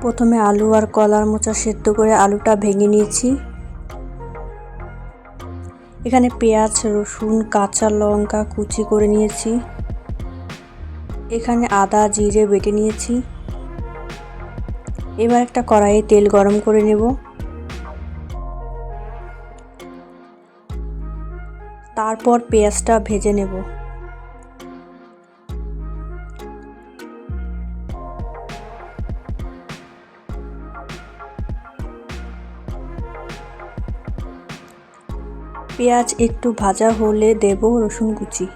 প্রথমে আলু আর কলার মোচা সেদ্ধ করে আলুটা ভেঙে নিয়েছি। এখানে পেঁয়াজ, রসুন, কাঁচা লঙ্কা কুচি করে নিয়েছি। এখানে আদা, জিরে বেটে নিয়েছি। এবার একটা কড়াইয়ে তেল গরম করে নেব। তারপর পেঁয়াজটা ভেজে নেব। পেঁয়াজ একটু ভাজা হলে দেব রসুন কুচি।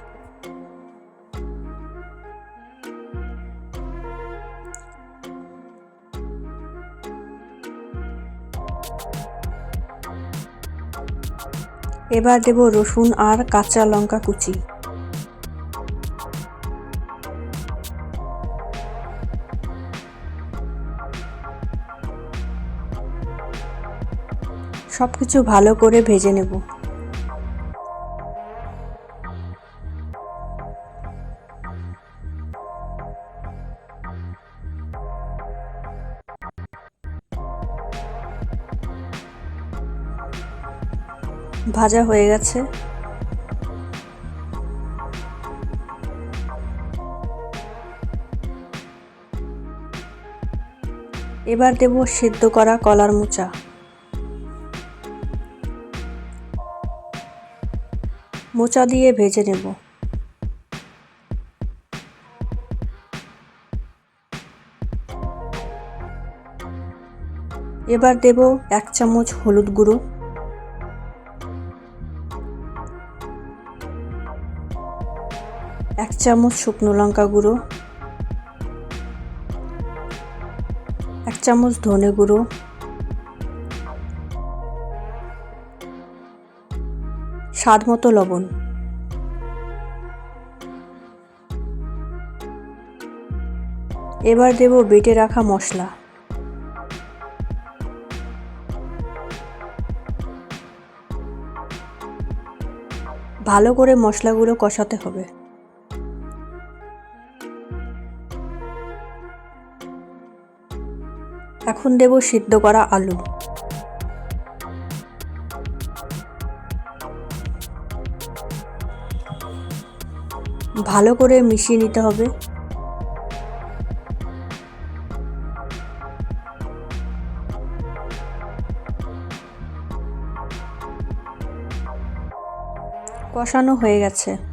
এবার দেব রসুন আর কাঁচা লঙ্কা কুচি। সব কিছু ভালো করে ভেজে নেব। ভাজা হয়ে গেছে। এবার দেব সেদ্ধ করা কলার মোচা। মোচা দিয়ে ভেজে নেব। এবার দেব এক চামচ হলুদ গুঁড়ো। এক চামচ শুকনো লঙ্কা গুঁড়ো, এক চামচ ধনে গুঁড়ো, স্বাদ মতো লবণ। এবার দেব বেটে রাখা মশলা। ভালো করে মশলাগুলো কষাতে হবে। এখন দেব সিদ্ধ করা আলু। ভালো করে মিশিয়ে নিতে হবে। কষানো হয়ে গেছে।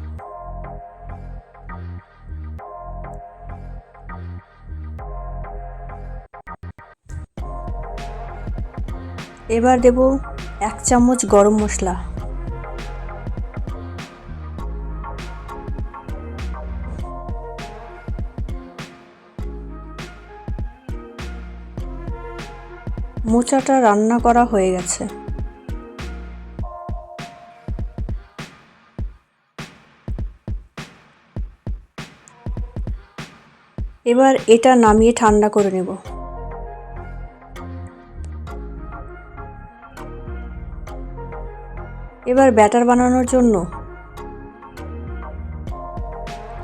এবার দেব এক চামচ গরম মশলা। মোচাটা রান্না করা হয়ে গেছে। এবার এটা নামিয়ে ঠান্ডা করে নেব। এবার ব্যাটার বানানোর জন্য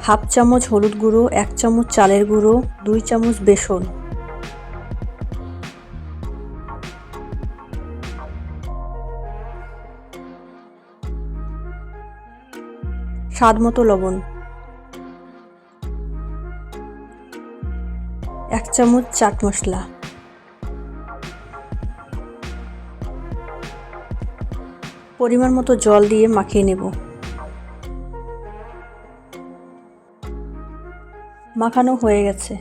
হাফ চামচ হলুদ গুঁড়ো, এক চামচ চালের গুঁড়ো, দুই চামচ বেসন। স্বাদ মতো লবণ। এক চামচ চাট মশলা। পরিমাণ মতো জল দিয়ে মাখিয়ে নেব। মাখানো হয়ে গেছে।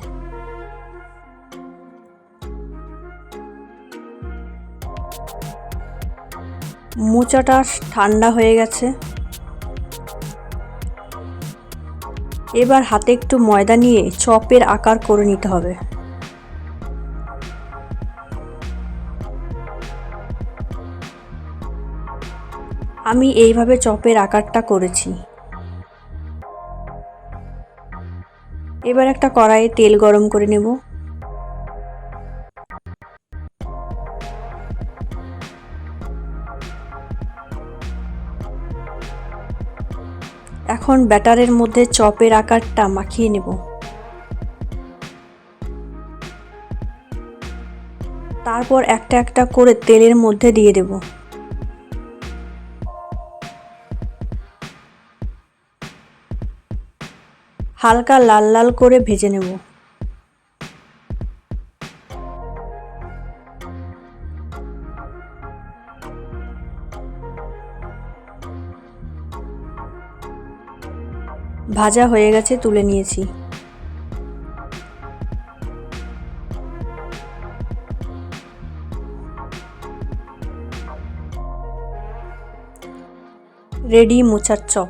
মোচাটা ঠান্ডা হয়ে গেছে। এবার হাতে একটু ময়দা নিয়ে চপের আকার করে নিতে হবে। আমি এইভাবে চপের আকারটা করেছি। এবার একটা কড়াইয়ে তেল গরম করে নেব। এখন ব্যাটারের মধ্যে চপের আকারটা মাখিয়ে নেব। তারপর একটা একটা করে তেলের মধ্যে দিয়ে দেব। হালকা লাল লাল করে ভেজে নেব। ভাজা হয়ে গেছে তুলে নিয়েছি। রেডি মোচার চপ।